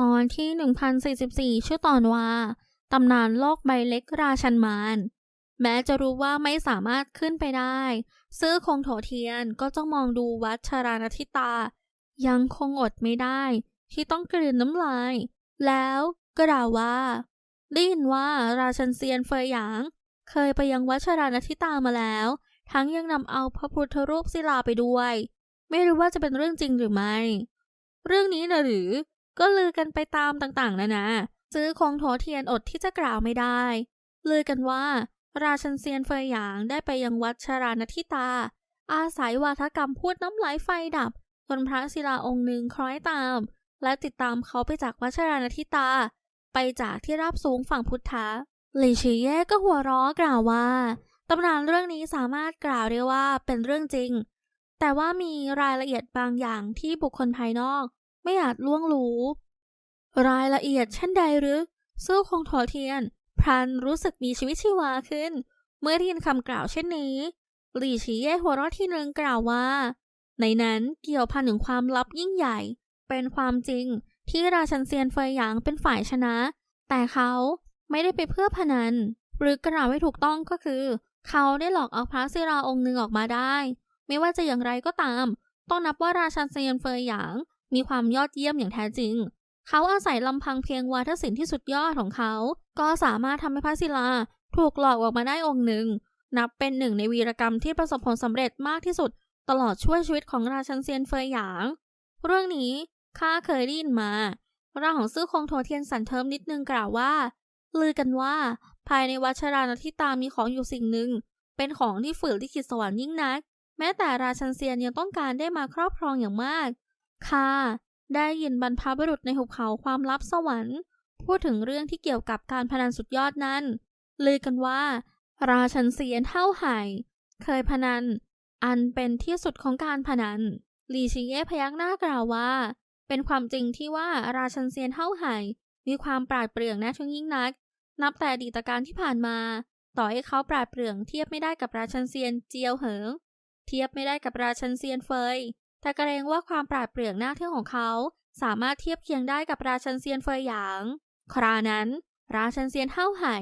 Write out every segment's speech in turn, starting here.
ตอนที่ 1044 ชื่อตอนว่า ตำนานโลกใบเล็กราชันมารแม้จะรู้ว่าไม่สามารถขึ้นไปได้ ซื้อคงโถเทียนก็จ้องมองดูวัดชารานทิตา ยังคงอดไม่ได้ ที่ต้องกลืนน้ำลาย แล้วก็ด่าว่าได้ยินว่าราชันเซียนเฟยหยาง เคยไปยังวัดชารานทิตามาแล้ว ทั้งยังนำเอาพระพุทธรูปศิลาไปด้วย ไม่รู้ว่าจะเป็นเรื่องจริงหรือไม่ เรื่องนี้นะหรือ ก็ลือกันไปตามต่างๆนะนะซื้อคงโถเทียนอดที่จะกล่าวไม่ได้ ลือกันว่า ราชันเซียนเฟยหยางได้ไปยังวัดชารานทิตา อาศัยวาทกรรมพูดน้ำไหลไฟดับจนพระศิลาองค์หนึ่งคล้อยตาม และติดตามเขาไปจากวัดชารานทิตา ไปจากที่ราบสูงฝั่งพุทธะหลี่ชีเย่ก็หัวเราะกล่าวว่าตำนานเรื่องนี้สามารถกล่าวได้ว่าเป็นเรื่องจริง แต่ว่ามีรายละเอียดบางอย่างที่บุคคลภายนอก ไม่อาจล่วงรู้ รายละเอียดเช่นใดหรือสู้คงโถเทียน พรันรู้สึกมีชีวิตชีวาขึ้น เมื่อได้ยินคำกล่าวเช่นนี้หลี่ฉีเย่หัวเราะที่หนึ่งกล่าวว่า ในนั้นเกี่ยวพันถึงความลับยิ่งใหญ่ เป็นความจริงที่ราชันเซียนเฟยหยางเป็นฝ่ายชนะ แต่เขาไม่ได้ไปเพื่อพนัน หรือกล่าวให้ถูกต้องก็คือ เขาได้หลอกเอาพระศิราองค์หนึ่งออกมาได้ ไม่ว่าจะอย่างไรก็ตาม ต้องนับว่าราชันเซียนเฟยหยาง มีความยอดเยี่ยมอย่างแท้จริง เขาอาศัยลำพังเพียงวาทศิลป์ที่สุดยอดของเขา ก็สามารถทำให้พระศิลาถูกหลอกออกมาได้องค์หนึ่ง นับเป็นหนึ่งในวีรกรรมที่ประสบผลสำเร็จมากที่สุด ตลอดช่วยชีวิตของราชันเซียนเฟยหยาง เรื่องนี้ข้าเคยได้ยินมาร่างของซื่อคงโทเทียนสันเทิมนิดนึงกล่าวว่า ลือกันว่า ภายในวัชรานทิตามีของอยู่สิ่งหนึ่ง เป็นของที่ฝืนลิขิตสวรรค์ยิ่งนัก แม้แต่ราชันเซียนยังต้องการได้มาครอบครองอย่างมาก ค่ะ ได้ยินบรรพบุรุษในหุบเขาความลับสวรรค์ พูดถึงเรื่องที่เกี่ยวกับการพนันสุดยอดนั้น ลือกันว่า ราชันเซียนเท่าไห่ เคยพนัน อันเป็นที่สุดของการพนันลีชิเย่พยักหน้ากล่าวว่า เป็นความจริงที่ว่าราชันเซียนเท่าไห่มีความปราดเปรื่องน่าชงยิ่งนัก นับแต่อดีตการที่ผ่านมา ต่อให้เขาปราดเปรื่องเทียบไม่ได้กับราชันเซียนเจียวเหิง เทียบไม่ได้กับราชันเซียนเฟย แต่เกรงว่าความปราดเปรื่องหน้าเที่ยงของเขา สามารถเทียบเคียงได้กับราชันเซียนเฟยหยาง ครานั้น ราชันเซียนเท่าไห่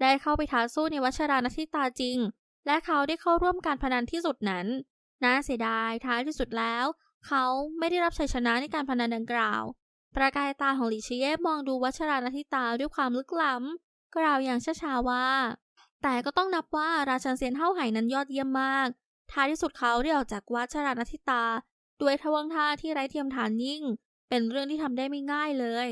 ได้เข้าไปท้าสู้ในวัชรานทิตาจริง และเขาได้เข้าร่วมการพนันที่สุดนั้น น่าเสียดายท้ายที่สุดแล้ว เขาไม่ได้รับชัยชนะในการพนันดังกล่าว ประกายตาของหลิชิเย่มองดูวัชรานทิตาด้วยความลึกล้ำ กล่าวอย่างช้าๆว่า แต่ก็ต้องนับว่าราชันเซียนเท่าไห่นั้นยอดเยี่ยมมาก ท้ายที่สุดเขาได้ออกจากวัชรานทิตา ด้วยทวังท่าที่ไร้เทียมทานยิ่ง เป็นเรื่องที่ทำได้ไม่ง่ายเลย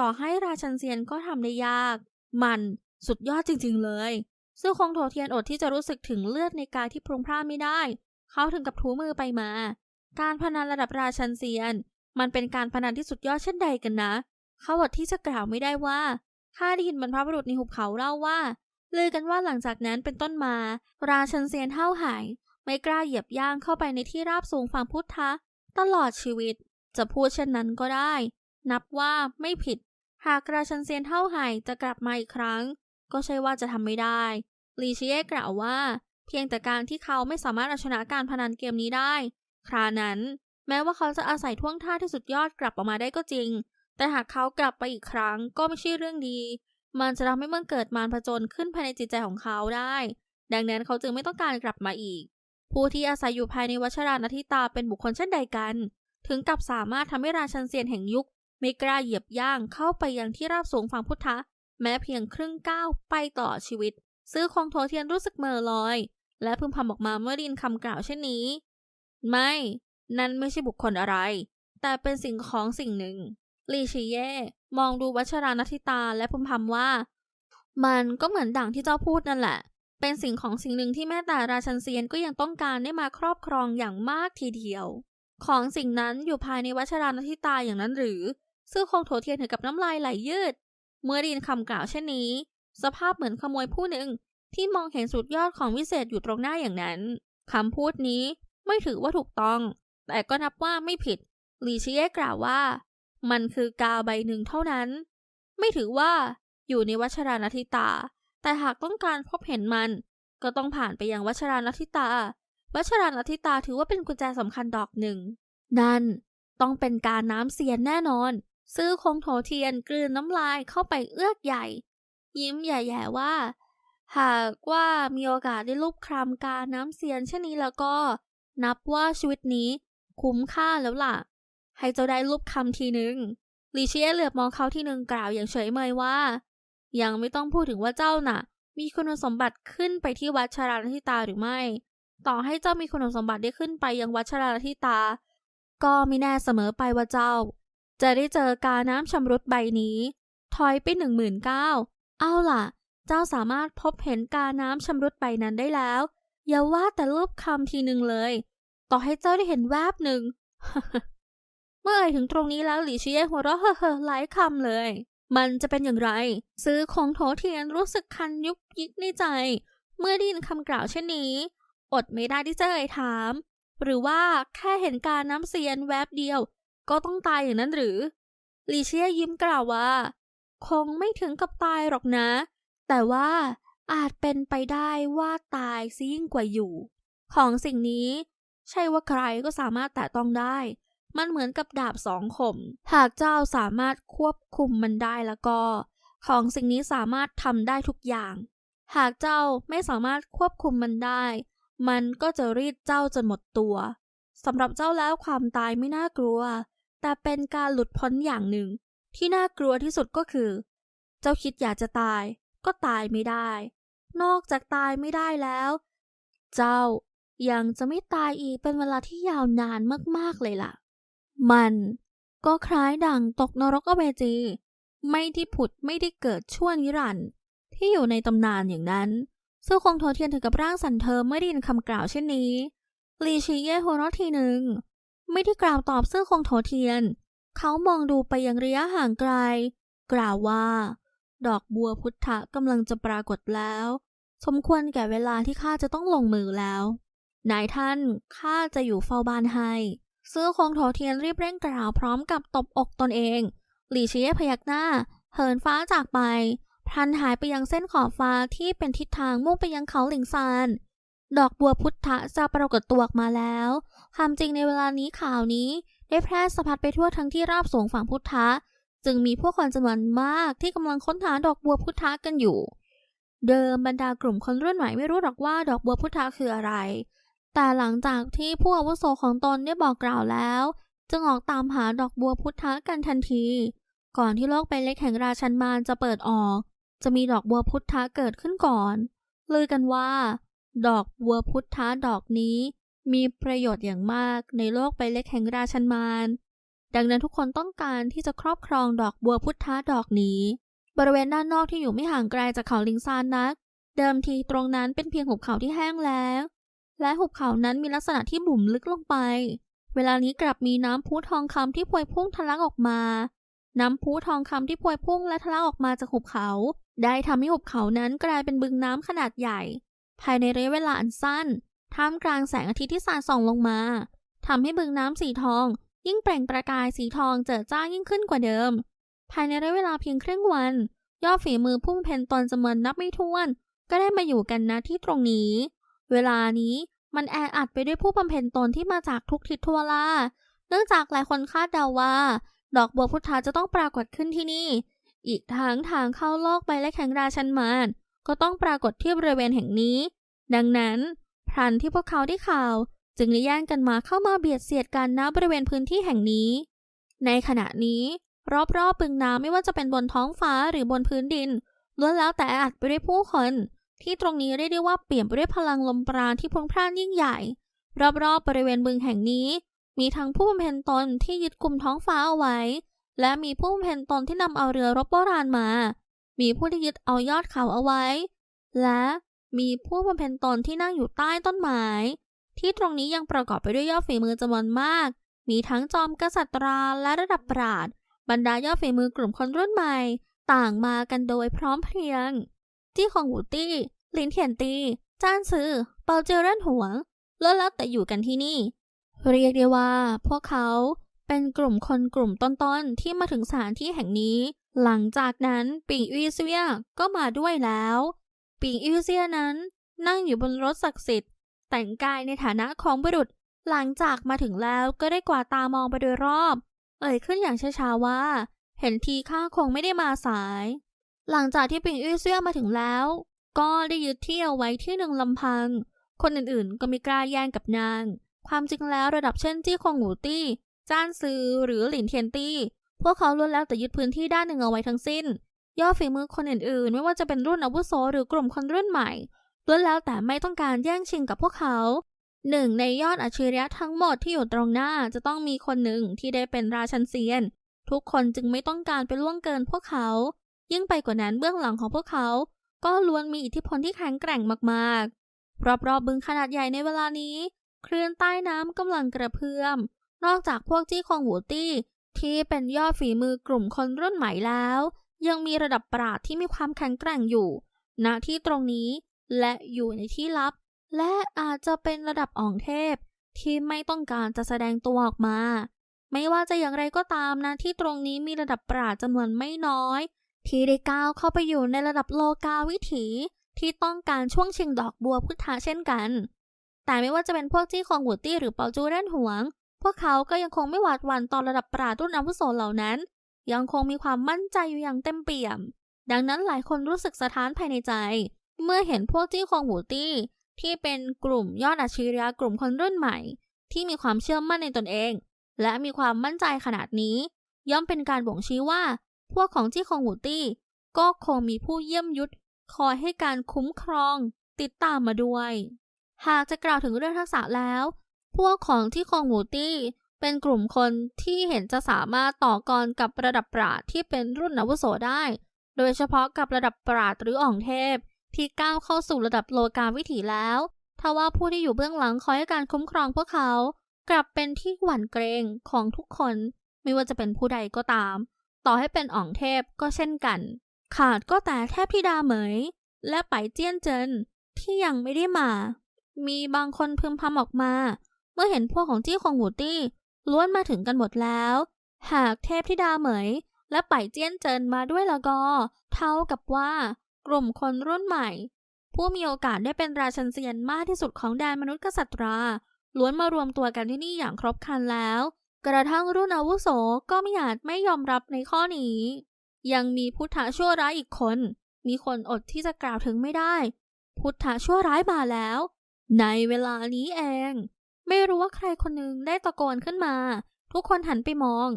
ต่อให้ราชันเซียนก็ทำได้ยาก มันสุดยอดจริงๆเลย ซึ่งคงโถเทียนอดที่จะรู้สึกถึงเลือดในกายที่พรุงพร่านไม่ได้ เขาถึงกับทูมือไปมา การพนันระดับราชันเซียน มันเป็นการพนันที่สุดยอดเช่นใดกันนะ เขาอดที่จะกล่าวไม่ได้ว่าข้าได้ยินบรรพบุรุษในหุบเขาเล่าว่าลือกันว่าหลังจากนั้นเป็นต้นมา ราชันเซียนเท่าหาย ไม่กล้าเหยียบย่างเข้าไปในที่ราบสูงฝั่งพุทธะ ตลอดชีวิต จะพูดเช่นนั้นก็ได้ นับว่าไม่ผิด หากราชันเซียนเท่าไหายจะกลับมาอีกครั้ง ก็ใช่ว่าจะทำไม่ได้ ลีเชียกล่าวว่า เพียงแต่การที่เขาไม่สามารถเอาชนะการพนันเกมนี้ได้ ครานั้น แม้ว่าเขาจะอาศัยท่วงท่าที่สุดยอดกลับออกมาได้ก็จริง แต่หากเขากลับไปอีกครั้งก็ไม่ใช่เรื่องดี มันจะทำให้มันเกิดมารผจญขึ้นภายในจิตใจของเขาได้ ดังนั้นเขาจึงไม่ต้องการกลับมาอีก ผู้ที่อาศัยอยู่ภายในวัชรานทิตาเป็นบุคคลเช่นใดกัน ถึงกับสามารถทำให้ราชันเซียนแห่งยุคไม่กล้าเหยียบย่างเข้าไปยังที่ราบสูงฝั่งพุทธะ แม้เพียงครึ่งก้าวไปต่อชีวิต ซื้อคองโทเทียนรู้สึกเมอลอย และพึมพำออกมาเมื่อไดยินคำกล่าวเช่นนี้ ไม่ นั่นไม่ใช่บุคคลอะไร แต่เป็นสิ่งของสิ่งหนึ่งลีชีเย่มองดูวัชรานทิตาและพึมพำว่า มันก็เหมือนดังที่เจ้าพูดนั่นแหละ เป็นสิ่งของสิ่งหนึ่งที่แม้แต่ราชันเซียนก็ยังต้องการได้มาครอบครองอย่างมากทีเดียว ของสิ่งนั้นอยู่ภายในวัชรานทิตาอย่างนั้นหรือ ซึ่งคงโถเทียนถึงกับน้ำลายไหลยืด เมื่อได้ยินคำกล่าวเช่นนี้ สภาพเหมือนขโมยผู้หนึ่งที่มองเห็นสุดยอดของวิเศษอยู่ตรงหน้าอย่างนั้นคำพูดนี้ไม่ถือว่าถูกต้อง แต่ก็นับว่าไม่ผิดลีชิเย่กล่าวว่า มันคือกาวใบหนึ่งเท่านั้น ไม่ถือว่าอยู่ในวัชรานทิตา แต่หากต้องการพบเห็นมัน ก็ต้องผ่านไปยังวัชรานทิตา วัชรานทิตาถือว่าเป็นกุญแจสำคัญดอกหนึ่ง นั่นต้องเป็นการน้ำเสียนแน่นอน ซื่อคงโถเทียนกลืนน้ำลายเข้าไปเอื้อกใหญ่ ยิ้มแย่ๆว่า หากว่ามีโอกาสได้ลูบคลำกาน้ำเสียนเช่นนี้แล้วก็ นับว่าชีวิตนี้คุ้มค่าแล้วล่ะ ให้เจ้าได้ลูบคำทีหนึ่งลีเชียเหลือบมองเขาทีหนึ่งกล่าวอย่างเฉยเมยว่า ยังไม่ต้องพูดถึงว่าเจ้าน่ะ มีคุณสมบัติขึ้นไปที่วัดชราลิตาหรือไม่ ต่อให้เจ้ามีคุณสมบัติได้ขึ้นไปยังวัดชราลิตา ก็ไม่แน่เสมอไปว่าเจ้า จะได้เจอกาน้ำชำรุดใบนี้ ถอยไปหนึ่งหมื่นเก้าเอาล่ะ เจ้าสามารถพบเห็นกาน้ำชำรุดใบนั้นได้แล้ว อย่าว่าแต่รูปคำทีหนึ่งเลย ต่อให้เจ้าได้เห็นแวบหนึ่งเมื่อเอ่ยถึงตรงนี้แล้วหลี่ชี้ย่หัวเราะเฮ่อหลายคำเลย มันจะเป็นอย่างไร ซื้อของโถเทียนรู้สึกคันยุกยิกในใจ เมื่อได้ยินคำกล่าวเช่นนี้ อดไม่ได้ที่จะเอ่ยถาม หรือว่าแค่เห็นการน้ำเสียนแวบเดียว ก็ต้องตายอย่างนั้นหรือ ลีเชียยิ้มกล่าวว่า คงไม่ถึงกับตายหรอกนะ แต่ว่าอาจเป็นไปได้ว่าตายซะยิ่งกว่าอยู่ ของสิ่งนี้ ใช่ว่าใครก็สามารถแตะต้องได้ มันเหมือนกับดาบสองคม หากเจ้าสามารถควบคุมมันได้แล้วก็ ของสิ่งนี้สามารถทำได้ทุกอย่าง หากเจ้าไม่สามารถควบคุมมันได้ มันก็จะรีดเจ้าจนหมดตัวสำหรับเจ้าแล้วความตายไม่น่ากลัว แต่เป็นการหลุดพ้นอย่างหนึ่ง ที่น่ากลัวที่สุดก็คือ เจ้าคิดอยากจะตาย ก็ตายไม่ได้ นอกจากตายไม่ได้แล้ว เจ้ายังจะไม่ตายอีกเป็นเวลาที่ยาวนานมากๆเลยล่ะ มันก็คล้ายดังตกนรกอเวจี ไม่ที่ผุดไม่ได้เกิดชั่วนิรันดร์ที่อยู่ในตำนานอย่างนั้นซึ่งคงโทเทียนถึงกับร่างสั่นเทอเมื่อได้ยินคำกล่าวเช่นนี้ลีชีเย่หัวเราะทีหนึ่ง ไม่ได้กล่าวตอบซื่อคงโถเทียน เขามองดูไปยังระยะห่างไกล กล่าวว่า ดอกบัวพุทธะกำลังจะปรากฏแล้ว สมควรแก่เวลาที่ข้าจะต้องลงมือแล้ว นายท่านข้าจะอยู่เฝ้าบ้านให้ ซื้อคงโถเทียนรีบเร่งกล่าวพร้อมกับตบอกตนเอง หลี่เชียพยักหน้า เหินฟ้าจากไปพลันหายไปยังเส้นขอบฟ้าที่เป็นทิศทางมุ่งไปยังเขาหลิงซานดอกบัวพุทธะจะปรากฏตัวออกมาแล้วความจริงในเวลานี้ข่าวนี้ ได้แพร่สะพัดไปทั่วทั้งที่ราบสูงฝั่งพุทธะ จึงมีผู้คนจำนวนมากที่กำลังค้นหาดอกบัวพุทธะกันอยู่ เดิมบรรดากลุ่มคนรุ่นใหม่ไม่รู้หรอกว่าดอกบัวพุทธะคืออะไร แต่หลังจากที่ผู้อาวุโสของตนได้บอกกล่าวแล้ว จึงออกตามหาดอกบัวพุทธะกันทันที ก่อนที่โลกใบเล็กแห่งราชันมารจะเปิดออก จะมีดอกบัวพุทธะเกิดขึ้นก่อน ลือกันว่า ดอกบัวพุทธะดอกนี้ มีประโยชน์อย่างมากในโลกใบเล็กแห่งราชันมารดังนั้นทุกคนต้องการที่จะครอบครองดอกบัวพุทธะดอกนี้ บริเวณด้านนอกที่อยู่ไม่ห่างไกลจากเขาลิงซานนัก เดิมทีตรงนั้นเป็นเพียงหุบเขาที่แห้งแล้ง และหุบเขานั้นมีลักษณะที่บุ๋มลึกลงไป เวลานี้กลับมีน้ำพุทองคำที่พวยพุ่งทะลักออกมา น้ำพุทองคำที่พวยพุ่งและทะลักออกมาจากหุบเขา ได้ทำให้หุบเขานั้นกลายเป็นบึงน้ำขนาดใหญ่ ภายในระยะเวลาอันสั้น ท่ามกลางแสงอาทิตย์ที่สาดส่องลงมาทำให้บึงน้ำสีทอง ยิ่งเปล่งประกายสีทองเจิดจ้ายิ่งขึ้นกว่าเดิม ภายในระยะเวลาเพียงครึ่งวัน ยอดฝีมือพุ่มเพนตนจำนวนนับไม่ถ้วน ก็ได้มาอยู่กันณที่ตรงนี้ เวลานี้มันแออัดไปด้วยผู้บำเพ็ญตนที่มาจากทุกทิศทั่วล่า เนื่องจากหลายคนคาดเดาว่า ดอกบัวพุทธาจะต้องปรากฏขึ้นที่นี่ อีกทั้งทางเข้าโลกใบและแข่งราชันมารก็ต้องปรากฏที่บริเวณแห่งนี้ ดังนั้น พรันที่พวกเขาได้ข่าว จึงได้แย่งกันมาเข้ามาเบียดเสียดกันณบริเวณพื้นที่แห่งนี้ ในขณะนี้ รอบๆบึงน้ำไม่ว่าจะเป็นบนท้องฟ้าหรือบนพื้นดินล้วนแล้วแต่อัดไปด้วยผู้คน ที่ตรงนี้เรียกได้ว่าเปลี่ยนไปด้วยพลังลมปราณที่พรุ่งพร่านยิ่งใหญ่ รอบๆบริเวณบึงแห่งนี้ มีทั้งผู้บำเพ็ญตนที่ยึดกลุ่มท้องฟ้าเอาไว้ และมีผู้บำเพ็ญตนที่นำเอาเรือรบโบราณมา มีผู้ที่ยึดเอายอดเขาเอาไว้ และมีผู้บำเพ็ญตนที่นั่งอยู่ใต้ต้นไม้ที่ตรงนี้ยังประกอบไปด้วยยอดฝีมือจำนวนมาก มีทั้งจอมกษัตราและระดับปราดบรรดายอดฝีมือกลุ่มคนรุ่นใหม่ ต่างมากันโดยพร้อมเพรียง จี้ของหูตี้ ลินเทียนตี จ้านซือเปาเจอรันหวงล้วนแล้วแต่อยู่กันที่นี่ เรียกได้ว่า พวกเขาเป็นกลุ่มคนกลุ่มต้นๆ ที่มาถึงสถานที่แห่งนี้ หลังจากนั้นปิงอีเซียก็มาด้วยแล้ว ปิงอีเซียนั้นนั่งอยู่บนรถศักดิ์สิทธิ์ แต่งกายในฐานะของบุรุษ หลังจากมาถึงแล้วก็ได้กวาดตามองไปโดยรอบ เอ่ยขึ้นอย่างช้าๆว่า เห็นทีข้าคงไม่ได้มาสาย หลังจากที่ปิงอี้เซี่ยมาถึงแล้ว ก็ได้ยึดที่เอาไว้ที่หนึ่งลำพัง คนอื่นๆ ก็ไม่กล้าแย่งกับนาง ความจริงแล้วระดับเช่นจี้คงหูตี้ จ้านซือหรือหลินเทียนตี้ พวกเขาล้วนแล้วแต่ยึดพื้นที่ด้านหนึ่งเอาไว้ทั้งสิ้น ย่อฝีมือคนอื่นๆ ไม่ว่าจะเป็นรุ่นอาวุโสหรือกลุ่มคนรุ่นใหม่ล้วนแล้วแต่ไม่ต้องการแย่งชิงกับพวกเขาหนึ่งในยอดอัจฉริยะทั้งหมดที่อยู่ตรงหน้าจะต้องมีคนหนึ่งที่ได้เป็นราชันเซียน ทุกคนจึงไม่ต้องการไปล่วงเกินพวกเขา ยิ่งไปกว่านั้นเบื้องหลังของพวกเขา ก็ล้วนมีอิทธิพลที่แข็งแกร่งมากๆ รอบๆบึงขนาดใหญ่ในเวลานี้ คลื่นใต้น้ำกำลังกระเพื่อม นอกจากพวกจี้คองหูตี้ ที่เป็นยอดฝีมือกลุ่มคนรุ่นใหม่แล้ว ยังมีระดับปราดที่มีความแข็งแกร่งอยู่ณที่ตรงนี้และอยู่ในที่ลับ และอาจจะเป็นระดับอ่องเทพ ที่ไม่ต้องการจะแสดงตัวออกมา ไม่ว่าจะอย่างไรก็ตามนะที่ตรงนี้มีระดับปราดจำนวนไม่น้อย ที่ได้ก้าวเข้าไปอยู่ในระดับโลกาวิถีที่ต้องการช่วงชิงดอกบัวพุทธะเช่นกัน แต่ไม่ว่าจะเป็นพวกจี้คองหูตี้หรือเปาจูเร่นหวง พวกเขาก็ยังคงไม่หวาดหวั่นต่อระดับปราดรุ่นอาวุโสเหล่านั้น ยังคงมีความมั่นใจอยู่อย่างเต็มเปี่ยม ดังนั้นหลายคนรู้สึกสะท้านภายในใจ เมื่อเห็นพวกจี้คองหูตี้ ที่เป็นกลุ่มยอดอัจฉริยะกลุ่มคนรุ่นใหม่ ที่มีความเชื่อมั่นในตนเอง และมีความมั่นใจขนาดนี้ ย่อมเป็นการบ่งชี้ว่า พวกของจี้คองหูตี้ ก็คงมีผู้เยี่ยมยุทธคอยให้การคุ้มครองติดตามมาด้วย หากจะกล่าวถึงเรื่องทักษะแล้ว พวกของที่คองหูตี้เป็นกลุ่มคนที่เห็นจะสามารถต่อกรกับระดับปราดที่เป็นรุ่นอาวุโสได้ โดยเฉพาะกับระดับปราดหรืออ่องเทพ ที่ก้าวเข้าสู่ระดับโลกาวิถีแล้วทว่าผู้ที่อยู่เบื้องหลังคอยให้การคุ้มครองพวกเขา กลับเป็นที่หวั่นเกรงของทุกคน ไม่ว่าจะเป็นผู้ใดก็ตาม ต่อให้เป็นอ่องเทพก็เช่นกัน ขาดก็แต่แทบพิดาเหมย และไปเจี้ยนเจินที่ยังไม่ได้มา มีบางคนพึมพำออกมา เมื่อเห็นพวกของจี้ของหูตี้ล้วนมาถึงกันหมดแล้ว หากเทพธิดาเหมย และไปเจี้ยนเจินมาด้วยละก็ เท่ากับว่ากลุ่มคนรุ่นใหม่ ผู้มีโอกาสได้เป็นราชันเซียนมากที่สุดของแดนมนุษย์กษัตราล้วนมารวมตัวกันที่นี่อย่างครบครันแล้ว กระทั่งรุ่นอาวุโสก็ไม่อาจไม่ยอมรับในข้อนี้ ยังมีพุทธะชั่วร้ายอีกคน มีคนอดที่จะกล่าวถึงไม่ได้ พุทธะชั่วร้ายมาแล้ว ในเวลานี้เอง ไม่รู้ว่าใครคนหนึ่งได้ตะโกนขึ้นมา ทุกคนหันไปมอง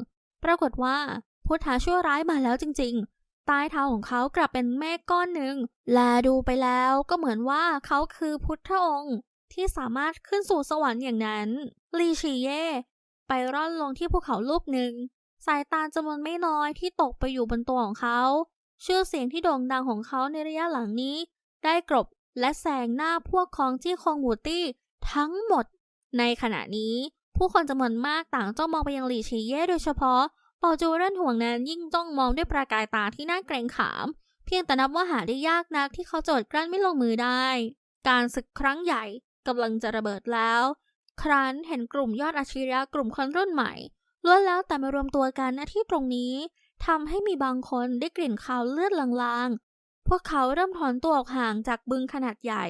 ปรากฏว่าพุทธะชั่วร้ายมาแล้วจริง ๆ ใต้เท้าของเขากลับเป็นเมฆก้อนหนึ่ง และดูไปแล้วก็เหมือนว่าเขาคือพุทธองค์ที่สามารถขึ้นสู่สวรรค์อย่างนั้น ลีชีเย่ ไปร่อนลงที่ภูเขาลูกหนึ่ง สายตาจำนวนไม่น้อยที่ตกไปอยู่บนตัวของเขา ชื่อเสียงที่โด่งดังของเขาในระยะหลังนี้ ได้กลบและแซงหน้าพวกของจี้คองวูตี้ทั้งหมด ในขณะนี้ ผู้คนจำนวนมากต่างจ้องมองไปยังหลี่ชีเย่โดยเฉพาะเปาจูเรนห่วงนั้นยิ่งจ้องมองด้วยประกายตาที่น่าเกรงขาม เพียงแต่นับว่าหาได้ยากนักที่เขาโจดกลั้นไม่ลงมือได้ การศึกครั้งใหญ่กำลังจะระเบิดแล้ว ครั้นเห็นกลุ่มยอดอาชีพกลุ่มคนรุ่นใหม่ล้วนแล้วแต่มารวมตัวกันณที่ตรงนี้ทำให้มีบางคนได้กลิ่นคาวเลือดลางๆ พวกเขาเริ่มถอนตัวออกห่างจากบึงขนาดใหญ่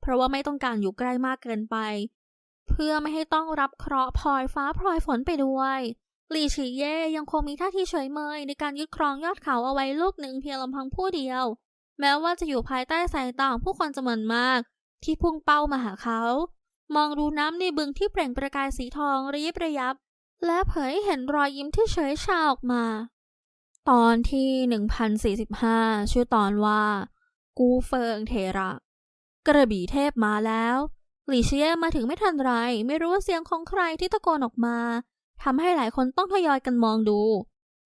เพราะว่าไม่ต้องการอยู่ใกล้มากเกินไป เพื่อไม่ให้ต้องรับเคราะห์พลอยฟ้าพลอยฝนไปด้วยหลี่ฉีเย่ยังคงมีท่าทีเฉยเมยในการยึดครองยอดเขาเอาไว้ลูกหนึ่งเพียงลำพังผู้เดียว แม้ว่าจะอยู่ภายใต้สายตาของผู้คนจำนวนมาก ที่พุ่งเป้ามาหาเขา มองดูน้ำในบึงที่เปล่งประกายสีทองระยิบระยับ และเผยเห็นรอยยิ้มที่เฉยชาออกมา ตอนที่ 1045 ชื่อตอนว่า กูเฟิงเทระ กระบี่เทพมาแล้วหลี่เชียมาถึงไม่ทันไร ไม่รู้ว่าเสียงของใครที่ตะโกนออกมาทำให้หลายคนต้องทยอยกันมองดู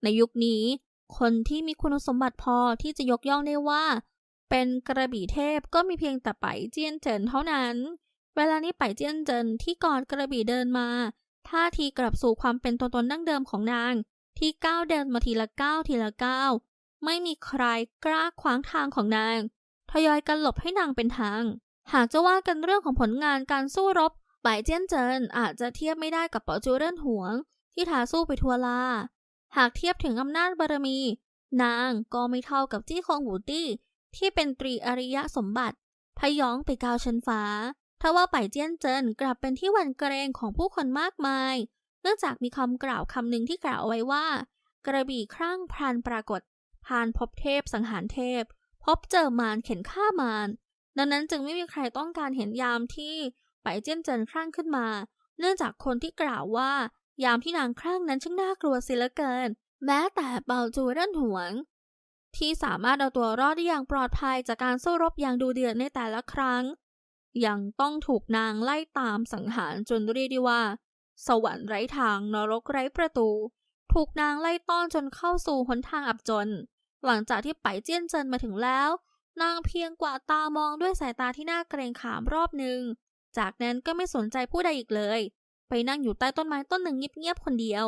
ในยุคนี้ คนที่มีคุณสมบัติพอที่จะยกย่องได้ว่า เป็นกระบี่เทพก็มีเพียงแต่ไปเจียนเจินเท่านั้น เวลานี้ไปเจียนเจินที่กอดกระบี่เดินมาท่าทีกลับสู่ความเป็นตัวตนดั้งเดิมของนาง ที่ก้าวเดินมาทีละก้าวทีละก้าวไม่มีใครกล้าขวางทางของนางทยอยกันหลบให้นางเป็นทาง หากจะว่ากันเรื่องของผลงานการสู้รบไปเจียนเจินอาจจะเทียบไม่ได้กับเปาจูเร่นหวง ที่ท้าสู้ไปทัวลา หากเทียบถึงอำนาจบารมี นางก็ไม่เท่ากับจี้คองหูตี้ที่เป็นตรีอริยสมบัติพยองไปกาวชันฟ้า ทว่าไปเจี้ยนเจินกลับเป็นที่หวั่นเกรงของผู้คนมากมาย เนื่องจากมีคำกล่าวคำหนึ่งที่กล่าวเอาไว้ว่า กระบี่ครั่งพรานปรากฏพรานพบเทพสังหารเทพ พบเจอมารเข็นฆ่ามารดังนั้นจึงไม่มีใครต้องการเห็นยามที่ไปเจี้ยนเจินครั่งขึ้นมา เนื่องจากคนที่กล่าวว่า ยามที่นางครั่งนั้นช่างน่ากลัวเสิเหลือเกิน แม้แต่เปาจูเร่นหวง ที่สามารถเอาตัวรอดได้อย่างปลอดภัยจากการสู้รบอย่างดูเดือดในแต่ละครั้ง ยังต้องถูกนางไล่ตามสังหารจนเรียกได้ว่า สวรรค์ไร้ทางนรกไร้ประตู ถูกนางไล่ต้อนจนเข้าสู่หนทางอับจน หลังจากที่ไปเจี้ยนเจินมาถึงแล้ว นางเพียงกว่าตามองด้วยสายตาที่น่าเกรงขามรอบหนึ่ง จากนั้นก็ไม่สนใจผู้ใดอีกเลย ไปนั่งอยู่ใต้ต้นไม้ต้นหนึ่งเงียบๆคนเดียว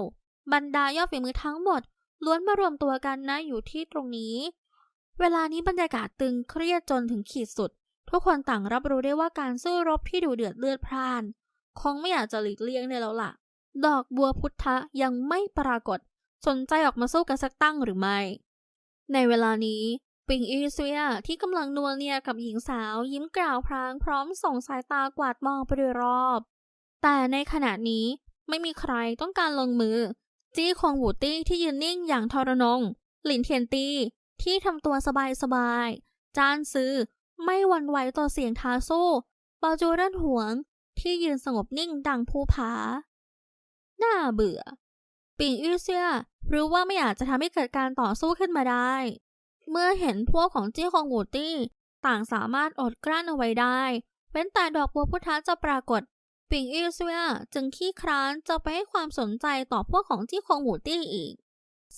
บรรดายอดฝีมือทั้งหมดล้วนมารวมตัวกันนะอยู่ที่ตรงนี้ เวลานี้บรรยากาศตึงเครียดจนถึงขีดสุด ทุกคนต่างรับรู้ได้ว่าการสู้รบที่ดูเดือดเลือดพล่าน คงไม่อยากจะหลีกเลี่ยงได้แล้วล่ะ ดอกบัวพุทธะยังไม่ปรากฏ สนใจออกมาสู้กันสักตั้งหรือไม่ ในเวลานี้ปิงอีเซียที่กำลังนัวเนียกับหญิงสาวยิ้มกล่าวพรางพร้อมส่งสายตากวาดมองไปโดยรอบ แต่ในขณะนี้ไม่มีใครต้องการลงมือ จี้คงหูตี้ที่ยืนนิ่งอย่างทรนง หลินเทียนตีที่ทำตัวสบายๆจานซื้อ ไม่หวั่นไหวต่อเสียงท้าสู้เปาจูเรันหวง ที่ยืนสงบนิ่งดังภูผา น่าเบื่อ ปิงอี้เซียรู้ว่าไม่อาจจะทำให้เกิดการต่อสู้ขึ้นมาได้ เมื่อเห็นพวกของจี้คองหูตี้ต่างสามารถอดกลั้นเอาไว้ได้ เว้นแต่ดอกบัวพุทธะจะปรากฏ ปิงอี้เซียจึงขี้คร้านจะไปให้ความสนใจต่อพวกของจี้คองหูตี้อีก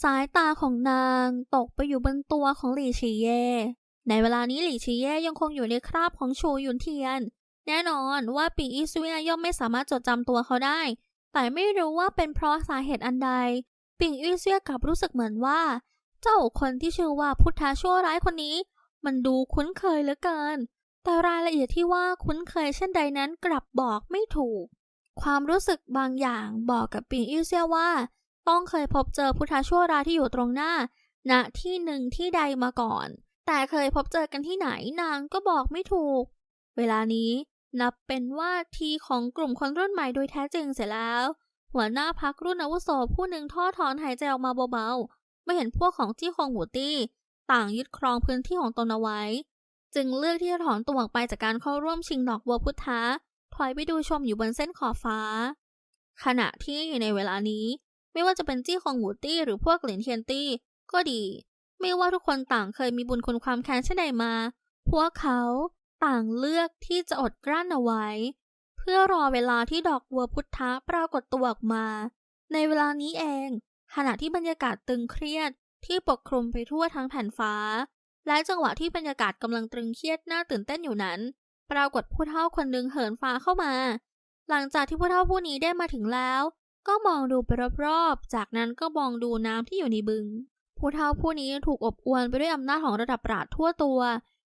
สายตาของนางตกไปอยู่บนตัวของหลี่ชีเย่ ในเวลานี้หลี่ชีเย่ยังคงอยู่ในคราบของชูยุนเทียน แน่นอนว่าปิงอี้เซียย่อมไม่สามารถจดจำตัวเขาได้ แต่ไม่รู้ว่าเป็นเพราะสาเหตุอันใด ปิงอี้เซียกลับรู้สึกเหมือนว่า เจ้าคนที่ชื่อว่าพุทธาชั่วร้ายคนนี้ มันดูคุ้นเคยเหลือเกิน แต่รายละเอียดที่ว่าคุ้นเคยเช่นใดนั้นกลับบอกไม่ถูก ความรู้สึกบางอย่างบอกกับปิงอี้เซียว่า ต้องเคยพบเจอพุทธาชั่วร้ายที่อยู่ตรงหน้าณที่หนึ่งที่ใดมาก่อน แต่เคยพบเจอกันที่ไหนนางก็บอกไม่ถูก เวลานี้นับเป็นว่าทีของกลุ่มคนรุ่นใหม่โดยแท้จริงเสียแล้ว หัวหน้าพักรุ่นอาวุโสผู้หนึ่งท่อถอนหายใจออกมาเบาๆเมื่อเห็นพวกของจี้คองหูตี้ต่างยึดครองพื้นที่ของตนเอาไว้ จึงเลือกที่จะถอนตัวออกไปจากการเข้าร่วมชิงดอกบัวพุทธะถอยไปดูชมอยู่บนเส้นขอบฟ้า ขณะที่ในเวลานี้ ไม่ว่าจะเป็นจี้คองหูตี้หรือพวกเหรียญเทียนตี้ก็ดี ไม่ว่าทุกคนต่างเคยมีบุญคุณความแค้นเช่นใดมา พวกเขาต่างเลือกที่จะอดกลั้นเอาไว้ เพื่อรอเวลาที่ดอกบัวพุทธะปรากฏตัวออกมา ในเวลานี้เองขณะที่บรรยากาศตึงเครียดที่ปกคลุมไปทั่วทั้งแผ่นฟ้า และจังหวะที่บรรยากาศกำลังตรึงเครียดน่าตื่นเต้นอยู่นั้น ปรากฏผู้เฒ่าคนหนึ่งเหินฟ้าเข้ามา หลังจากที่ผู้เฒ่าผู้นี้ได้มาถึงแล้ว ก็มองดูไปรอบๆ จากนั้นก็มองดูน้ำที่อยู่ในบึง ผู้เฒ่าผู้นี้ถูกอบอวลไปด้วยอำนาจของระดับปราดทั่วตัว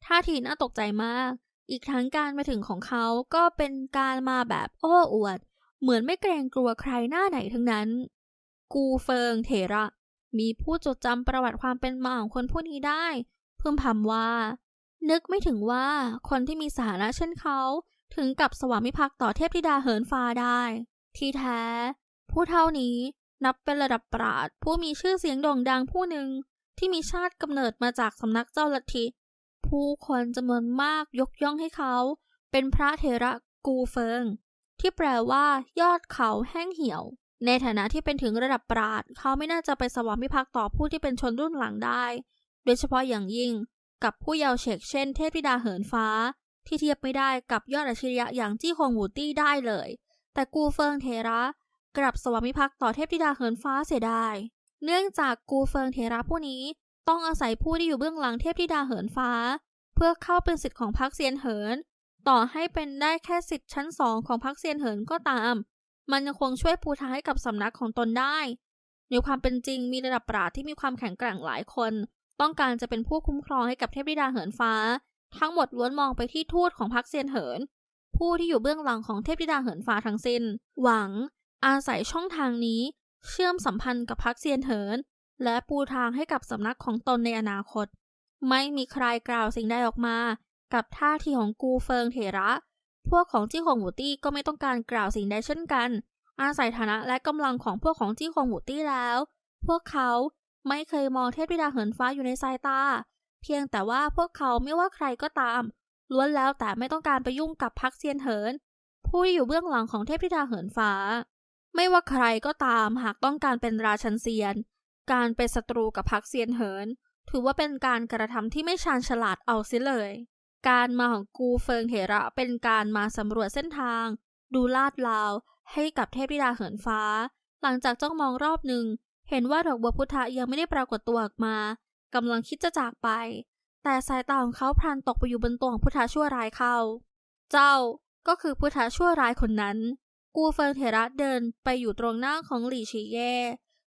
ท่าทีน่าตกใจมาก อีกทั้งการมาถึงของเขาก็เป็นการมาแบบโอ้อวด เหมือนไม่เกรงกลัวใครหน้าไหนทั้งนั้น กูเฟิงเถระ มีผู้จดจำประวัติความเป็นมาของคนผู้นี้ได้ เพิ่มพำว่า นึกไม่ถึงว่าคนที่มีสานะเช่นเขา ถึงกับสวามิภักดิ์ต่อเทพธิดาเหินฟ้าได้ ที่แท้ ผู้เท่านี้ นับเป็นระดับปราดผู้มีชื่อเสียงโด่งดังผู้หนึ่งที่มีชาติกำเนิดมาจากสำนักเจ้าลัทธิ ผู้คนจำนวนมากยกย่องให้เขา เป็นพระเถระกูเฟิง ที่แปลว่ายอดเขาแห้งเหี่ยว ในฐานะที่เป็นถึงระดับปราดเขาไม่น่าจะไปสวามิภักดิ์ต่อผู้ที่เป็นชนรุ่นหลังได้ โดยเฉพาะอย่างยิ่งกับผู้เยาว์เฉกเช่นเทพธิดาเหินฟ้า ที่เทียบไม่ได้กับยอดอัจฉริยะอย่างจี้คงหูตี้ได้เลย แต่กูเฟิงเทระ กลับสวามิภักดิ์ต่อเทพธิดาเหินฟ้าเสียดายเนื่องจากกูเฟิงเทระผู้นี้ ต้องอาศัยผู้ที่อยู่เบื้องหลังเทพธิดาเหินฟ้า เพื่อเข้าเป็นสิทธิ์ของพรรคเซียนเหิน ต่อให้เป็นได้แค่สิทธิ์ชั้นสองของพรรคเซียนเหินก็ตาม มันยังคงช่วยปูทางให้กับสำนักของตนได้ ในความเป็นจริงมีระดับปราดที่มีความแข็งแกร่งหลายคน ต้องการจะเป็นผู้คุ้มครองให้กับเทพธิดาเหินฟ้า ทั้งหมดล้วนมองไปที่ทูตของพรรคเซียนเหิน ผู้ที่อยู่เบื้องหลังของเทพธิดาเหินฟ้าทั้งสิ้น หวัง อาศัยช่องทางนี้เชื่อมสัมพันธ์กับพรรคเซียนเหิน และปูทางให้กับสำนักของตนในอนาคต ไม่มีใครกล่าวสิ่งใดออกมา กับท่าทีของกูเฟิงเถระ พวกของจี้คงหูตี้ก็ไม่ต้องการกล่าวสิ่งใดเช่นกัน อาศัยฐานะและกำลังของพวกของจี้คงหูตี้แล้ว พวกเขาไม่เคยมองเทพธิดาเหินฟ้าอยู่ในสายตา เพียงแต่ว่าพวกเขาไม่ว่าใครก็ตาม ล้วนแล้วแต่ไม่ต้องการไปยุ่งกับพักเซียนเหิน ผู้อยู่เบื้องหลังของเทพธิดาเหินฟ้า ไม่ว่าใครก็ตามหากต้องการเป็นราชันเซียน การเป็นศัตรูกับพักเซียนเหิน ถือว่าเป็นการกระทำที่ไม่ชาญฉลาดเอาเสียเลย การมาของกูเฟิงเถระเป็นการมาสำรวจเส้นทาง ดูลาดลาวให้กับเทพธิดาเหินฟ้า หลังจากจ้องมองรอบหนึ่ง เห็นว่าดอกบัวพุทธะยังไม่ได้ปรากฏตัวออกมากำลังคิดจะจากไป แต่สายตาของเขาพลันตกไปอยู่บนตัวของพุทธะชั่วร้ายเข้า เจ้าก็คือพุทธะชั่วร้ายคนนั้น กูเฟิงเถระเดินไปอยู่ตรงหน้าของหลี่ชีเย่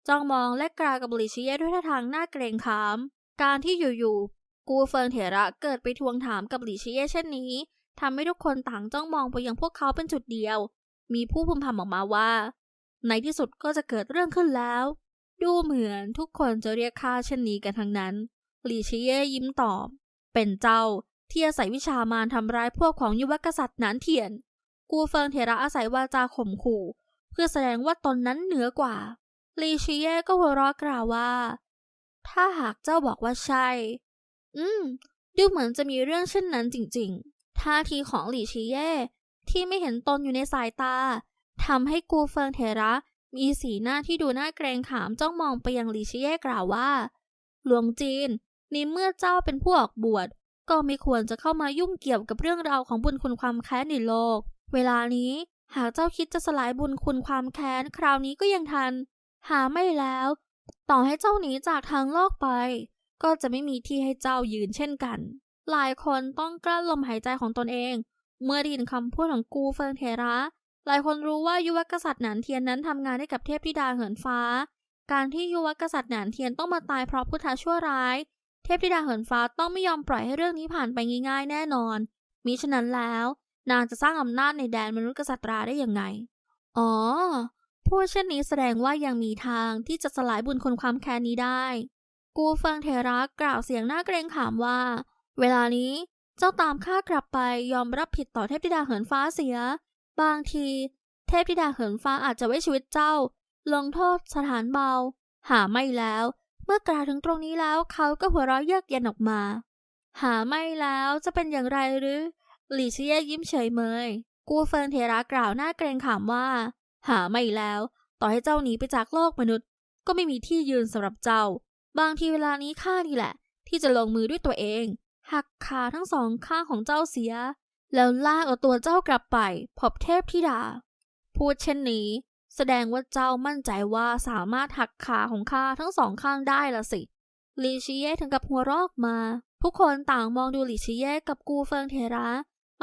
จ้องมองและกล่ากับหลี่ชีเย่ด้วยท่าทางหน้าเกรงขาม การที่อยู่ๆกูเฟิงเถระเกิดไปทวงถามกับหลี่ชีเย่เช่นนี้ทำให้ทุกคนต่างจ้องมองไปยังพวกเขาเป็นจุดเดียว มีผู้พึมพำออกมาว่า ในที่สุดก็จะเกิดเรื่องขึ้นแล้ว ดูเหมือนทุกคนจะเรียกข้าเช่นนี้กันทั้งนั้น หลี่ชีเย่ยิ้มตอบ เป็นเจ้าที่อาศัยวิชามารทำร้ายพวกของยุวกษัตริย์หนานเทียน กูเฟิงเถระอาศัยวาจาข่มขู่ เพื่อแสดงว่าตนนั้นเหนือกว่า ลีชีเย่ก็หัวเราะกล่าวว่า ถ้าหากเจ้าบอกว่าใช่ อืม ดูเหมือนจะมีเรื่องเช่นนั้นจริงๆ ท่าทีของหลีชีเย่ที่ไม่เห็นตนอยู่ในสายตาทำให้กูเฟิงเทระ มีสีหน้าที่ดูน่าเกรงขามจ้องมองไปยังลีชีเย่กล่าวว่า หลวงจีนนี่เมื่อเจ้าเป็นผู้ออกบวชก็ไม่ควรจะเข้ามายุ่งเกี่ยวกับเรื่องราวของบุญคุณความแค้นในโลก เวลานี้หากเจ้าคิดจะสลายบุญคุณความแค้นคราวนี้ก็ยังทัน หาไม่แล้ว ต่อให้เจ้าหนีจากทางโลกไป ก็จะไม่มีที่ให้เจ้ายืนเช่นกัน หลายคนต้องกลั้นลมหายใจของตนเอง เมื่อได้ยินคำพูดของกูเฟิงเทระ หลายคนรู้ว่ายุวกษัตริย์หนานเทียนนั้นทำงานให้กับเทพธิดาเหินฟ้า การที่ยุวกษัตริย์หนานเทียนต้องมาตายเพราะพุทธชั่วร้าย เทพธิดาเหินฟ้าต้องไม่ยอมปล่อยให้เรื่องนี้ผ่านไปง่ายๆ แน่นอนมิฉะนั้นแล้ว นางจะสร้างอำนาจในแดนมนุษย์กษัตราได้อยังไง อ๋อ พูดเช่นนี้แสดงว่ายังมีทางที่จะสลายบุญคุณความแค้นนี้ได้ กูเฟิงเทระกล่าวเสียงหน้าเกรงขามว่า เวลานี้เจ้าตามข้ากลับไปยอมรับผิดต่อเทพธิดาเหินฟ้าเสีย บางที เทพธิดาเหินฟ้าอาจจะไว้ชีวิตเจ้า ลงโทษสถานเบา หาไม่แล้ว เมื่อกล่าวถึงตรงนี้แล้วเขาก็หัวเราะเยือกเย็นออกมา หาไม่แล้วจะเป็นอย่างไรหรือ หลี่เชียยิ้มเฉยเมย กูเฟิงเทระกล่าวหน้าเกรงขามว่า หาไม่แล้ว ต่อให้เจ้าหนีไปจากโลกมนุษย์ ก็ไม่มีที่ยืนสำหรับเจ้า บางทีเวลานี้ข้านี่แหละ ที่จะลงมือด้วยตัวเอง หักขาทั้งสองข้างของเจ้าเสีย แล้วลากเอาตัวเจ้ากลับไปพบเทพธิดา พูดเช่นนี้ แสดงว่าเจ้ามั่นใจว่าสามารถหักขาของข้าทั้งสองข้างได้ละสิลีชิเย่ถึงกับหัวรอกมาผู้คนต่างมองดูหลีชิเย่กับกูเฟิงเทระ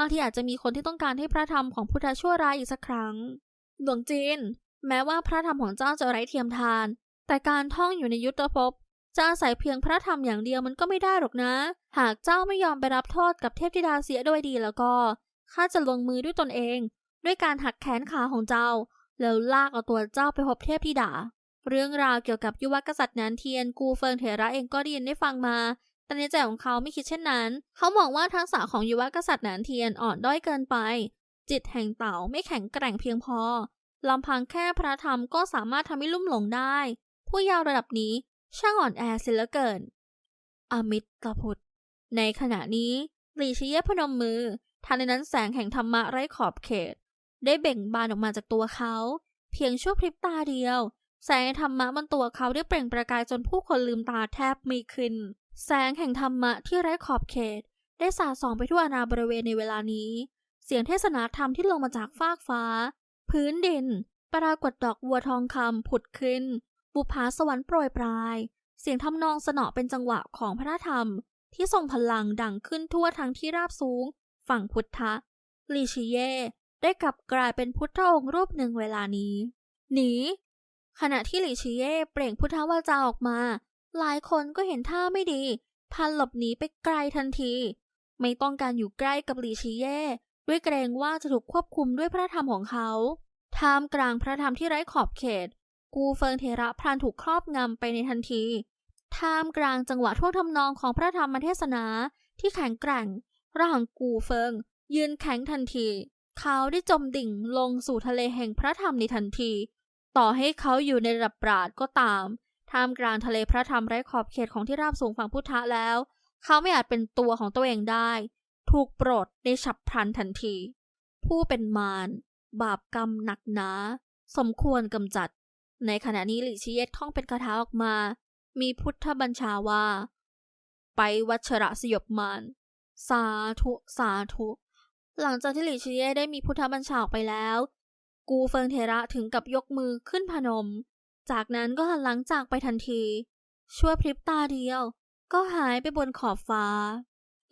บางทีอาจจะมีคนที่ต้องการให้พระธรรมของพุทธชั่วร้ายอีกสักครั้ง หลวงจีน แม้ว่าพระธรรมของเจ้าจะไร้เทียมทาน แต่การท่องอยู่ในยุทธภพจะอาศัยเพียงพระธรรมอย่างเดียวมันก็ไม่ได้หรอกนะ หากเจ้าไม่ยอมไปรับโทษกับเทพธิดาเสียโดยดีแล้วก็ข้าจะลงมือด้วยตนเอง ด้วยการหักแขนขาของเจ้า แล้วลากเอาตัวเจ้าไปพบเทพธิดา เรื่องราวเกี่ยวกับยุวกษัตริย์นานเทียนกูเฟิงเถระเองก็ได้ยินได้ฟังมา แต่ในใจของเขาไม่คิดเช่นนั้น เขามองว่าทักษะของยุวกษัตริย์นานเทียนอ่อนด้อยเกินไป จิตแห่งเต่าไม่แข็งแกร่งเพียงพอลำพังแค่พระธรรมก็สามารถทำให้ลุ่มหลงได้ ผู้ยาวระดับนี้ช่างอ่อนแอเสียเหลือเกิน อมิตรพุทธในขณะนี้หลีชิเยพนมมือทันในนั้นแสงแห่งธรรมะไร้ขอบเขต ได้เบ่งบานออกมาจากตัวเขา เพียงชั่วพริบตาเดียว แสงแห่งธรรมะบนตัวเขาได้เปล่งประกายจนผู้คนลืมตาแทบไม่ขึ้นแสงแห่งธรรมะที่ไร้ขอบเขต ได้สาดส่องไปทั่วอาณาบริเวณในเวลานี้ เสียงเทศนาธรรมที่ลงมาจากฟากฟ้า พื้นดิน ปรากฏดอกวัวทองคำผุดขึ้น บุภาสวรรค์โปรยปลาย เสียงทำนองสนอเป็นจังหวะของพระธรรม ที่ทรงพลังดังขึ้นทั่วทั้งที่ราบสูง ฝั่งพุทธะลีชิเย่ได้กลับกลายเป็นพุทธองค์รูปหนึ่งเวลานี้ หนี ขณะที่หลีชิเย่เปล่งพุทธวาจาออกมา หลายคนก็เห็นท่าไม่ดี พันหลบหนีไปไกลทันที ไม่ต้องการอยู่ใกล้กับหลีชิเย่ ด้วยเกรงว่าจะถูกควบคุมด้วยพระธรรมของเขาท่ามกลางพระธรรมที่ไร้ขอบเขต กูเฟิงเทระพรานถูกครอบงำไปในทันทีท่ามกลางจังหวะท่วงทำนองของพระธรรมเทศนาที่แข็งแกร่งร่างกูเฟิง ยืนแข็งทันที เขาได้จมดิ่งลงสู่ทะเลแห่งพระธรรมในทันที ต่อให้เขาอยู่ในระดับปราดก็ตาม ท่ามกลางทะเลพระธรรมไร้ขอบเขตของที่ราบสูงฝั่งพุทธะแล้ว เขาไม่อาจเป็นตัวของตัวเองได้ ถูกโปรดในฉับพลันทันที ผู้เป็นมาร บาปกรรมหนักหนา สมควรกำจัด ในขณะนี้หลีชิเยตท่องเป็นคาถาออกมา มีพุทธบัญชาว่า ไปวัชระสยบมารสาธุสาธุ หลังจากที่หลีชิเย่ได้มีพุทธบัญชาออกไปแล้ว กูเฟิงเทระถึงกับยกมือขึ้นพนม จากนั้นก็หันหลังจากไปทันที ชั่วพริบตาเดียว ก็หายไปบนขอบฟ้า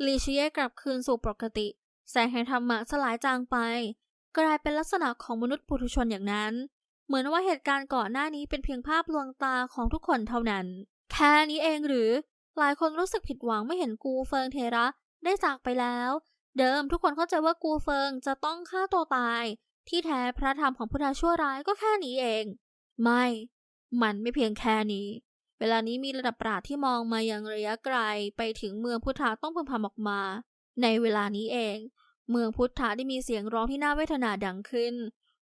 ลี่ชิเย่กลับคืนสู่ปกติ แสงแห่งธรรมะสลายจางไป กลายเป็นลักษณะของมนุษย์ปุถุชนอย่างนั้น เหมือนว่าเหตุการณ์ก่อนหน้านี้เป็นเพียงภาพลวงตาของทุกคนเท่านั้น แค่นี้เองหรือ หลายคนรู้สึกผิดหวังไม่เห็นกูเฟิงเทระได้จากไปแล้ว เดิมทุกคนเข้าใจว่ากูเฟิงจะต้องฆ่าตัวตาย ที่แท้พระธรรมของพุทธชั่วร้ายก็แค่นี้เอง ไม่ มันไม่เพียงแค่นี้ เวลานี้มีระดับปราดที่มองมายังระยะไกลไปถึงเมืองพุทธาต้องพึมพำออกมา ในเวลานี้เอง เมืองพุทธาได้มีเสียงร้องที่น่าเวทนาดังขึ้น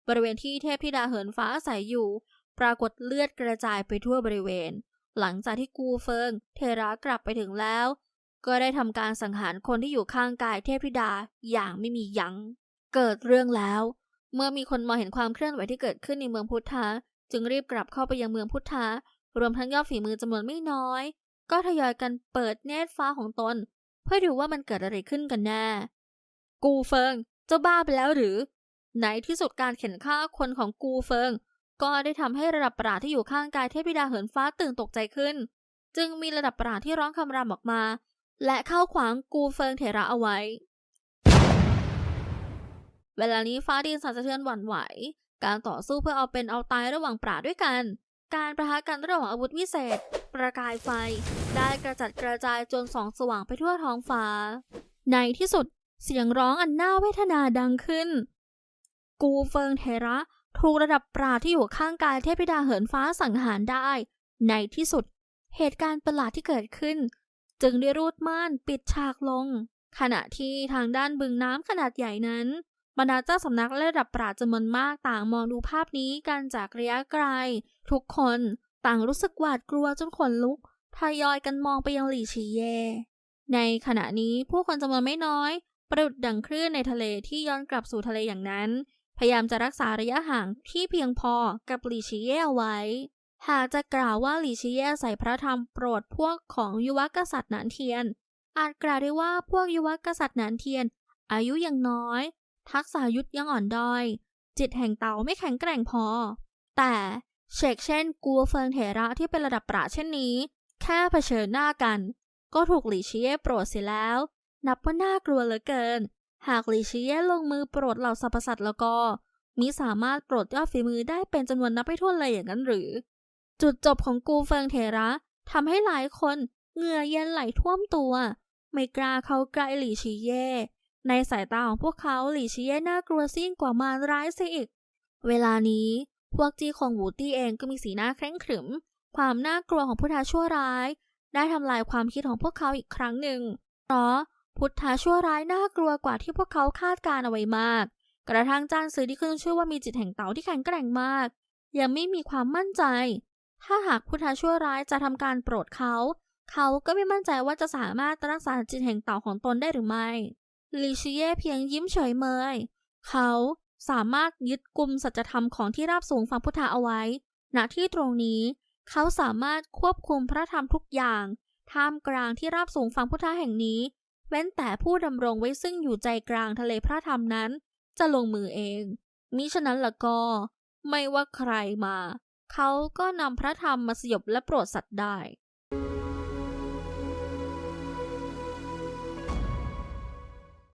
บริเวณที่เทพธิดาเหินฟ้าอาศัยอยู่ ปรากฏเลือดกระจายไปทั่วบริเวณ หลังจากที่กูเฟิง เทระกลับไปถึงแล้ว ก็ได้ทำการสังหารคนที่อยู่ข้างกายเทพธิดาอย่างไม่มียัง้งเกิดเรื่องแล้ว เมื่อมีคนมาเห็นความเคลื่อนไหวที่เกิดขึ้นในเมืองพุทธะ จึงรีบกลับเข้าไปยังเมืองพุทธะรวมทั้งยอดฝีมือจำนวนไม่น้อย ก็ทยอยกันเปิดเนตรฟ้าของตน เพื่อดูว่ามันเกิดอะไรขึ้นกันแน่กูเฟิงเจ้าบ้าไปแล้วหรือ ในที่สุดการเข็นฆ่าคนของกูเฟิง ก็ได้ทำให้ระดับปราที่อยู่ข้างกายเทพธิดาเหินฟ้าตื่นตกใจขึ้น จึงมีระดับปราที่ร้องคำรามออกมา และเข้าขวางกูเฟิงเถระเอาไว้ เวลานี้ฟ้าดินสั่นสะเทือนหวั่นไหว การต่อสู้เพื่อเอาเป็นเอาตายระหว่างปราด้วยกัน การประทะกันระหว่างอาวุธวิเศษ ประกายไฟ ได้กระจัดกระจายจนส่องสว่างไปทั่วท้องฟ้า ในที่สุดเสียงร้องอันน่าเวทนาดังขึ้น กูเฟิงเทระถูกระดับปราที่อยู่ข้างกายเทพธิดาเหินฟ้าสังหารได้ ในที่สุด เหตุการณ์ประหลาดที่เกิดขึ้น จึงได้รูดม่านปิดฉากลง ขณะที่ทางด้านบึงน้ำขนาดใหญ่นั้น บรรดาเจ้าสำนักและระดับปราดจำนวนมากต่างมองดูภาพนี้กันจากระยะไกล ทุกคนต่างรู้สึกหวาดกลัวจนขนลุกทยอยกันมองไปยังหลี่ชีเย ในขณะนี้ผู้คนจำนวนไม่น้อย ประดุดดังคลื่นในทะเลที่ย้อนกลับสู่ทะเลอย่างนั้น พยายามจะรักษาระยะห่างที่เพียงพอกับหลี่ชีเย่เอาไว้ หากจะกล่าวว่าหลี่ชีเย่ใส่พระธรรมโปรดพวกของยุวกษัตริย์หนานเทียน อาจกล่าวได้ว่าพวกยุวกษัตริย์หนานเทียน อายุยังน้อย ทักษะยุทธยังอ่อนด้อย จิตแห่งเตาไม่แข็งแกร่งพอ แต่เชกเช่นกัวเฟิงเถระที่เป็นระดับปราเช่นนี้ แค่เผชิญหน้ากัน ก็ถูกหลี่ชีเย่โปรดเสียแล้ว นับว่าน่ากลัวเหลือเกิน หากหลี่ชีเย่ลงมือโปรดเหล่าสรรพสัตว์แล้วก็มิสามารถโปรดยอดฝีมือได้เป็นจำนวนนับไม่ถ้วนเลยอย่างนั้นหรือ จุดจบของกูเฟิงเทระทำให้หลายคนเหงื่อเย็นไหลท่วมตัว ไม่กล้าเข้าใกล้หลี่ชีเย่ ในสายตาของพวกเขาหลี่ชีเย่น่ากลัวซิ่งกว่ามารร้ายเสียอีก เวลานี้พวกจีคงหูตี้เองก็มีสีหน้าเคร่งขรึม ความน่ากลัวของพุทธาชั่วร้าย ได้ทำลายความคิดของพวกเขาอีกครั้งหนึ่ง เพราะพุทธาชั่วร้ายน่ากลัวกว่าที่พวกเขาคาดการเอาไว้มาก กระทั่งจานซื้อที่ขึ้นชื่อว่ามีจิตแห่งเต่าที่แข็งแกร่งมาก ยังไม่มีความมั่นใจ ถ้าหากพุทธาชั่วร้ายจะทำการโปรดเขา เขาก็ไม่มั่นใจว่าจะสามารถรักษาจิตแห่งเต่าของตนได้หรือไม่ ลิชิเย่เพียงยิ้มเฉยเมย เขาสามารถยึดกลุ่มสัจธรรมของที่ราบสูงฝั่งพุทธาเอาไว้ ณ ที่ตรงนี้ เขาสามารถควบคุมพระธรรมทุกอย่าง ท่ามกลางที่ราบสูงฝั่งพุทธาแห่งนี้ เว้นแต่ผู้ดำรงไว้ซึ่งอยู่ใจกลางทะเลพระธรรมนั้น จะลงมือเอง มิฉะนั้นละก็ ไม่ว่าใครมา เขาก็นำพระธรรมมาสยบและโปรดสัตว์ได้